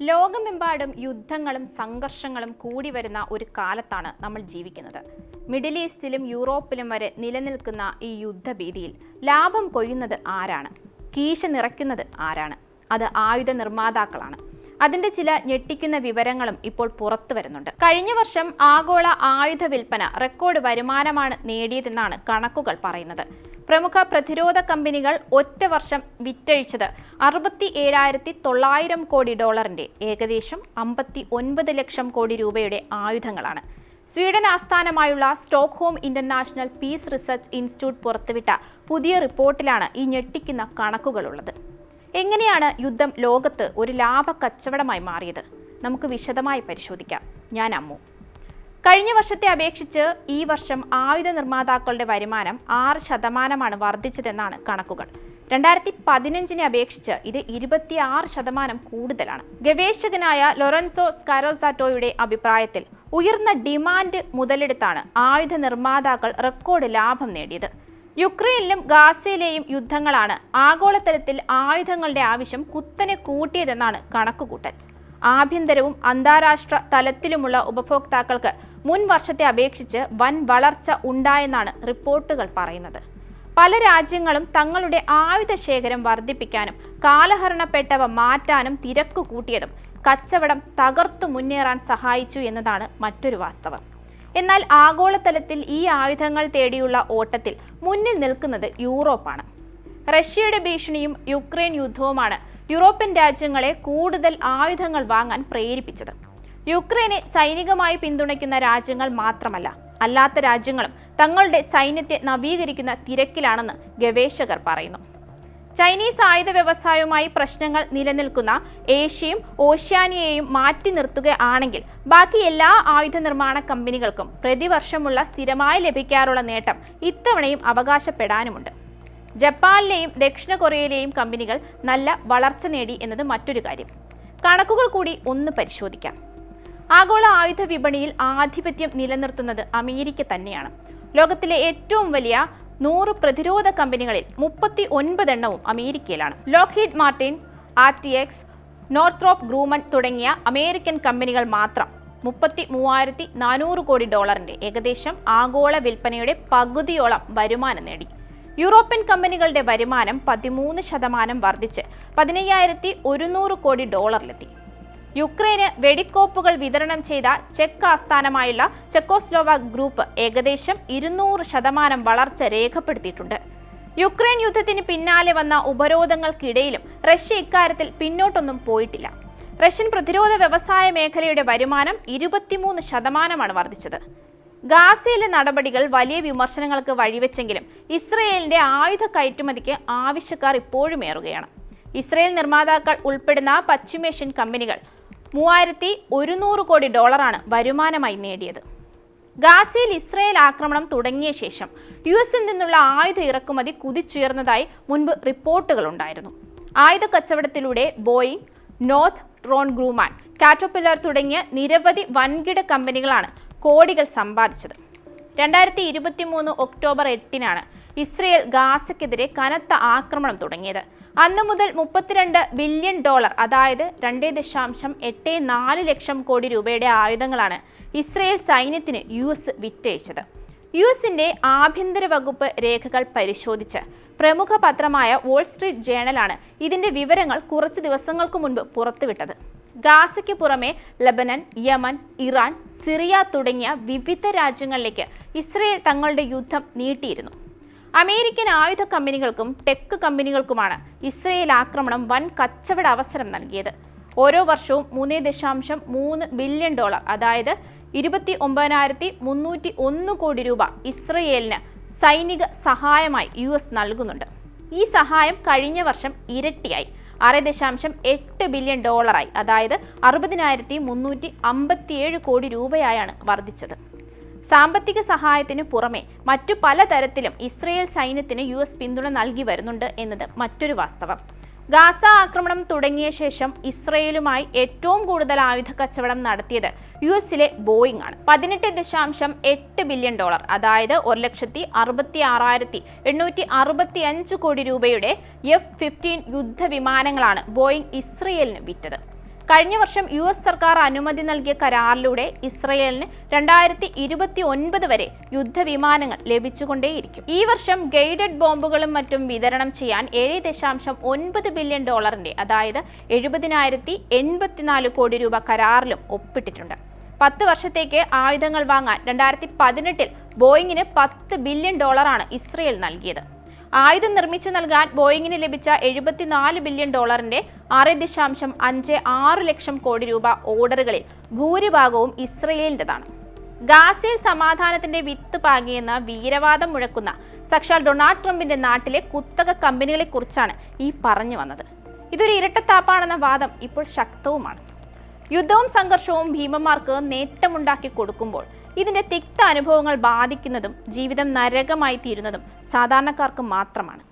ലോകമെമ്പാടും യുദ്ധങ്ങളും സംഘർഷങ്ങളും കൂടി വരുന്ന ഒരു കാലത്താണ് നമ്മൾ ജീവിക്കുന്നത്. മിഡിൽ ഈസ്റ്റിലും യൂറോപ്പിലും വരെ നിലനിൽക്കുന്ന ഈ യുദ്ധഭീതിയിൽ ലാഭം കൊയ്യുന്നത് ആരാണ്? കീശ നിറയ്ക്കുന്നത് ആരാണ്? അത് ആയുധ നിർമ്മാതാക്കളാണ്. അതിന്റെ ചില ഞെട്ടിക്കുന്ന വിവരങ്ങളും ഇപ്പോൾ പുറത്തു വരുന്നുണ്ട്. കഴിഞ്ഞ വർഷം ആഗോള ആയുധ വിൽപ്പന റെക്കോർഡ് വരുമാനമാണ് നേടിയതെന്നാണ് കണക്കുകൾ പറയുന്നത്. പ്രമുഖ പ്രതിരോധ കമ്പനികൾ ഒറ്റ വർഷം വിറ്റഴിച്ചത് അറുപത്തി ഏഴായിരത്തി തൊള്ളായിരം കോടി ഡോളറിന്റെ ഏകദേശം അമ്പത്തി ഒൻപത് ലക്ഷം കോടി രൂപയുടെ ആയുധങ്ങളാണ്. സ്വീഡൻ ആസ്ഥാനമായുള്ള Stockholm International Peace Research Institute പുറത്തുവിട്ട പുതിയ റിപ്പോർട്ടിലാണ് ഈ ഞെട്ടിക്കുന്ന കണക്കുകളുള്ളത്. എങ്ങനെയാണ് യുദ്ധം ലോകത്ത് ഒരു ലാഭ കച്ചവടമായി മാറിയത്? നമുക്ക് വിശദമായി പരിശോധിക്കാം. ഞാൻ അമ്മു. കഴിഞ്ഞ വർഷത്തെ അപേക്ഷിച്ച് ഈ വർഷം ആയുധ നിർമ്മാതാക്കളുടെ വരുമാനം ആറ് ശതമാനമാണ് വർദ്ധിച്ചതെന്നാണ് കണക്കുകൾ. രണ്ടായിരത്തി പതിനഞ്ചിനെ അപേക്ഷിച്ച് ഇത് ഇരുപത്തിയാറ് ശതമാനം കൂടുതലാണ്. ഗവേഷകനായ ലൊറൻസോ സ്കാരോസാറ്റോയുടെ അഭിപ്രായത്തിൽ ഉയർന്ന ഡിമാൻഡ് മുതലെടുത്താണ് ആയുധ നിർമ്മാതാക്കൾ റെക്കോർഡ് ലാഭം നേടിയത്. യുക്രൈനിലും ഗാസയിലെയും യുദ്ധങ്ങളാണ് ആഗോളതലത്തിൽ ആയുധങ്ങളുടെ ആവശ്യം കുത്തനെ കൂട്ടിയതെന്നാണ് കണക്കുകൂട്ടൽ. ആഭ്യന്തരവും അന്താരാഷ്ട്ര തലത്തിലുമുള്ള ഉപഭോക്താക്കൾക്ക് മുൻ വർഷത്തെ അപേക്ഷിച്ച് വൻ വളർച്ച ഉണ്ടായെന്നാണ് റിപ്പോർട്ടുകൾ പറയുന്നത്. പല രാജ്യങ്ങളും തങ്ങളുടെ ആയുധ ശേഖരം വർദ്ധിപ്പിക്കാനും കാലഹരണപ്പെട്ടവ മാറ്റാനും തിരക്ക് കൂട്ടിയതും കച്ചവടം തകർത്തു മുന്നേറാൻ സഹായിച്ചു എന്നതാണ് മറ്റൊരു വാസ്തവം. എന്നാൽ ആഗോളതലത്തിൽ ഈ ആയുധങ്ങൾ തേടിയുള്ള ഓട്ടത്തിൽ മുന്നിൽ നിൽക്കുന്നത് യൂറോപ്പാണ്. റഷ്യയുടെ ഭീഷണിയും യുക്രൈൻ യുദ്ധവുമാണ് യൂറോപ്യൻ രാജ്യങ്ങളെ കൂടുതൽ ആയുധങ്ങൾ വാങ്ങാൻ പ്രേരിപ്പിച്ചത്. യുക്രൈനെ സൈനികമായി പിന്തുണയ്ക്കുന്ന രാജ്യങ്ങൾ മാത്രമല്ല അല്ലാത്ത രാജ്യങ്ങളും തങ്ങളുടെ സൈന്യത്തെ നവീകരിക്കുന്ന തിരക്കിലാണെന്ന് ഗവേഷകർ പറയുന്നു. ചൈനീസ് ആയുധ വ്യവസായവുമായി പ്രശ്നങ്ങൾ നിലനിൽക്കുന്ന ഏഷ്യയും ഓഷ്യാനിയയും മാറ്റി നിർത്തുകയാണെങ്കിൽ ബാക്കി എല്ലാ ആയുധ നിർമ്മാണ കമ്പനികൾക്കും പ്രതിവർഷമുള്ള സ്ഥിരമായി ലഭിക്കാറുള്ള നേട്ടം ഇത്തവണയും അവകാശപ്പെടാനുമുണ്ട്. ജപ്പാനിലെയും ദക്ഷിണ കൊറിയയിലെയും കമ്പനികൾ നല്ല വളർച്ച നേടി എന്നത് മറ്റൊരു കാര്യം. കണക്കുകൾ കൂടി ഒന്ന് പരിശോധിക്കാം. ആഗോള ആയുധ വിപണിയിൽ ആധിപത്യം നിലനിർത്തുന്നത് അമേരിക്ക തന്നെയാണ്. ലോകത്തിലെ ഏറ്റവും വലിയ നൂറ് പ്രതിരോധ കമ്പനികളിൽ മുപ്പത്തി ഒൻപതെണ്ണവും അമേരിക്കയിലാണ്. Lockheed Martin R T X Northrop Grumman തുടങ്ങിയ അമേരിക്കൻ കമ്പനികൾ മാത്രം മുപ്പത്തി മൂവായിരത്തി നാനൂറ് കോടി ഡോളറിന്റെ ഏകദേശം ആഗോള വിൽപ്പനയുടെ പകുതിയോളം വരുമാനം നേടി. യൂറോപ്യൻ കമ്പനികളുടെ വരുമാനം പതിമൂന്ന് ശതമാനം വർദ്ധിച്ച് പതിനയ്യായിരത്തി ഒരുന്നൂറ് കോടി ഡോളറിലെത്തി. യുക്രൈന് വെടിക്കോപ്പുകൾ വിതരണം ചെയ്ത ചെക്ക് ആസ്ഥാനമായുള്ള ചെക്കോസ്ലോവാക് ഗ്രൂപ്പ് ഏകദേശം ഇരുന്നൂറ് ശതമാനം വളർച്ച രേഖപ്പെടുത്തിയിട്ടുണ്ട്. യുക്രൈൻ യുദ്ധത്തിന് പിന്നാലെ വന്ന ഉപരോധങ്ങൾക്കിടയിലും റഷ്യ ഇക്കാര്യത്തിൽ പിന്നോട്ടൊന്നും പോയിട്ടില്ല. റഷ്യൻ പ്രതിരോധ വ്യവസായ മേഖലയുടെ വരുമാനം ഇരുപത്തിമൂന്ന് ശതമാനമാണ് വർദ്ധിച്ചത്. ഗാസയിലെ നടപടികൾ വലിയ വിമർശനങ്ങൾക്ക് വഴിവെച്ചെങ്കിലും ഇസ്രയേലിന്റെ ആയുധ കയറ്റുമതിക്ക് ആവശ്യക്കാർ ഇപ്പോഴും ഏറുകയാണ്. ഇസ്രയേൽ നിർമ്മാതാക്കൾ ഉൾപ്പെടുന്ന പശ്ചിമേഷ്യൻ കമ്പനികൾ മൂവായിരത്തി ഒരുന്നൂറ് കോടി ഡോളറാണ് വരുമാനമായി നേടിയത്. ഗാസയിൽ ഇസ്രയേൽ ആക്രമണം തുടങ്ങിയ ശേഷം യു എസിൽ നിന്നുള്ള ആയുധ ഇറക്കുമതി കുതിച്ചുയർന്നതായി മുൻപ് റിപ്പോർട്ടുകൾ ഉണ്ടായിരുന്നു. ആയുധ കച്ചവടത്തിലൂടെ Boeing Northrop Grumman Caterpillar തുടങ്ങിയ നിരവധി വൻകിട കമ്പനികളാണ് കോടികൾ സമ്പാദിച്ചത്. രണ്ടായിരത്തി ഇരുപത്തി മൂന്ന് ഒക്ടോബർ എട്ടിനാണ് ഇസ്രയേൽ ഗാസയ്ക്കെതിരെ കനത്ത ആക്രമണം തുടങ്ങിയത്. അന്നു മുതൽ മുപ്പത്തിരണ്ട് ബില്യൺ ഡോളർ അതായത് രണ്ട് ദശാംശം എട്ട് നാല് ലക്ഷം കോടി രൂപയുടെ ആയുധങ്ങളാണ് ഇസ്രയേൽ സൈന്യത്തിന് യു എസ് വിറ്റയച്ചത് യു എസിന്റെ ആഭ്യന്തര വകുപ്പ് രേഖകൾ പരിശോധിച്ച് പ്രമുഖ പത്രമായ വോൾ സ്ട്രീറ്റ് ജേണലാണ് ഇതിന്റെ വിവരങ്ങൾ കുറച്ച് ദിവസങ്ങൾക്ക് മുൻപ് പുറത്തുവിട്ടത്. ഗാസയ്ക്ക് പുറമെ ലബനൻ യമൻ ഇറാൻ സിറിയ തുടങ്ങിയ വിവിധ രാജ്യങ്ങളിലേക്ക് ഇസ്രയേൽ തങ്ങളുടെ യുദ്ധം നീട്ടിയിരുന്നു. അമേരിക്കൻ ആയുധ കമ്പനികൾക്കും ടെക് കമ്പനികൾക്കുമാണ് ഇസ്രയേൽ ആക്രമണം വൻ കച്ചവട അവസരം നൽകിയത്. ഓരോ വർഷവും മൂന്ന് ദശാംശം മൂന്ന് ബില്യൺ ഡോളർ അതായത് ഇരുപത്തി ഒമ്പതിനായിരത്തി മുന്നൂറ്റി ഒന്ന് കോടി രൂപ ഇസ്രയേലിന് സൈനിക സഹായമായി യു എസ് നൽകുന്നുണ്ട്. ഈ സഹായം കഴിഞ്ഞ വർഷം ഇരട്ടിയായി. ആറ് ദശാംശം എട്ട് ബില്യൺ ഡോളറായി അതായത് അറുപതിനായിരത്തി മുന്നൂറ്റി അമ്പത്തിയേഴ് കോടി രൂപയായാണ് വർദ്ധിച്ചത്. സാമ്പത്തിക സഹായത്തിനു പുറമെ മറ്റു പലതരത്തിലും ഇസ്രയേൽ സൈന്യത്തിന് യു എസ് പിന്തുണ നൽകി വരുന്നുണ്ട് എന്നത് മറ്റൊരു വാസ്തവം. ഗാസ ആക്രമണം തുടങ്ങിയ ശേഷം ഇസ്രയേലുമായി ഏറ്റവും കൂടുതൽ ആയുധ കച്ചവടം നടത്തിയത് യു എസിലെ ബോയിങ് ആണ്. പതിനെട്ട് ദശാംശം എട്ട് ബില്യൺ ഡോളർ അതായത് ഒരു ലക്ഷത്തി അറുപത്തി ആറായിരത്തി എണ്ണൂറ്റി അറുപത്തി അഞ്ച് കോടി രൂപയുടെ എഫ് ഫിഫ്റ്റീൻ യുദ്ധവിമാനങ്ങളാണ് ബോയിങ് ഇസ്രയേലിന് വിറ്റത്. കഴിഞ്ഞ വർഷം യു എസ് സർക്കാർ അനുമതി നൽകിയ കരാറിലൂടെ ഇസ്രയേലിന് രണ്ടായിരത്തി ഇരുപത്തി ഒൻപത് വരെ യുദ്ധവിമാനങ്ങൾ ലഭിച്ചുകൊണ്ടേയിരിക്കും. ഈ വർഷം ഗൈഡഡ് ബോംബുകളും മറ്റും വിതരണം ചെയ്യാൻ ഏഴ് ദശാംശം ഒൻപത് ബില്യൺ ഡോളറിന്റെ അതായത് എഴുപതിനായിരത്തി എൺപത്തിനാല് കോടി രൂപ കരാറിലും ഒപ്പിട്ടിട്ടുണ്ട്. പത്ത് വർഷത്തേക്ക് ആയുധങ്ങൾ വാങ്ങാൻ രണ്ടായിരത്തി പതിനെട്ടിൽ ബോയിങ്ങിന് പത്ത് ബില്യൺ ഡോളറാണ് ഇസ്രയേൽ നൽകിയത്. ആയുധം നിർമ്മിച്ചു നൽകാൻ ബോയിങ്ങിന് ലഭിച്ച എഴുപത്തിനാല് ബില്യൺ ഡോളറിന്റെ ആറ് ദശാംശം അഞ്ച് ആറ് ലക്ഷം കോടി രൂപ ഓർഡറുകളിൽ ഭൂരിഭാഗവും ഇസ്രയേലിന്റെതാണ് ഗാസയിൽ സമാധാനത്തിന്റെ വിത്ത് പാകിയെന്ന വീരവാദം മുഴക്കുന്ന സാക്ഷാൽ ഡൊണാൾഡ് ട്രംപിന്റെ നാട്ടിലെ കുത്തക കമ്പനികളെക്കുറിച്ചാണ് ഈ പറഞ്ഞു വന്നത്. ഇതൊരു ഇരട്ടത്താപ്പാണെന്ന വാദം ഇപ്പോൾ ശക്തവുമാണ്. യുദ്ധവും സംഘർഷവും ഭീമന്മാർക്ക് നേട്ടമുണ്ടാക്കി കൊടുക്കുമ്പോൾ ഇതിന്റെ തിക്ത അനുഭവങ്ങൾ ബാധിക്കുന്നതും ജീവിതം നരകമായി തീരുന്നതും സാധാരണക്കാർക്ക് മാത്രമാണ്.